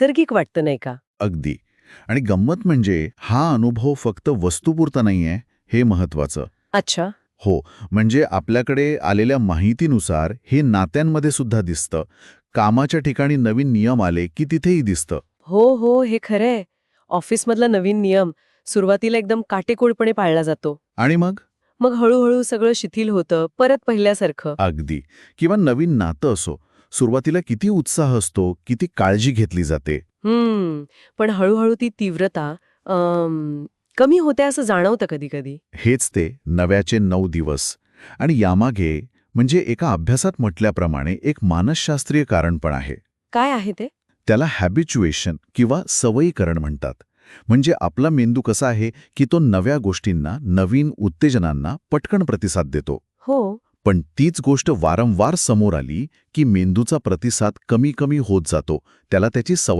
नैसर्गिक वाटतं नाही का? अगदी. आणि गंमत म्हणजे हा अनुभव फक्त वस्तुपुरता नाहीये हे महत्वाचं अच्छा. हो म्हणजे आपल्याकडे आलेल्या माहितीनुसार हे नात्यांमध्ये सुद्धा दिसतं. कामाच्या ठिकाणी नवीन नियम आले की तिथेही दिसतं. हो हो हे खरंय. ऑफिसमधला नवीन नियम सुरुवातीला एकदम काटेकोरपणे पाळला जातो. आणि मग? मग हळूहळू सगळं शिथिल होतं परत पहिल्यासारखं. अगदी. किंवा नवीन नातं असो सुरुवातीला किती उत्साह असतो किती काळजी घेतली जाते. पण हळूहळू ती तीव्रता कमी होते असं जाणवतं कधी कधी हेच ते नव्याचे नऊ दिवस. आणि यामागे म्हणजे एका अभ्यासात म्हटल्याप्रमाणे एक मानसशास्त्रीय कारण पण आहे. काय आहे ते? त्याला हॅबिच्युएशन किंवा सवयीकरण म्हणतात. म्हणजे आपला मेंदू कसा आहे की तो नव्या गोष्टींना नवीन उत्तेजनांना पटकन प्रतिसाद देतो. हो. पण तीच गोष्ट वारंवार समोर आली की मेंदूचा प्रतिसाद कमी कमी होत जातो. त्याला त्याची सवय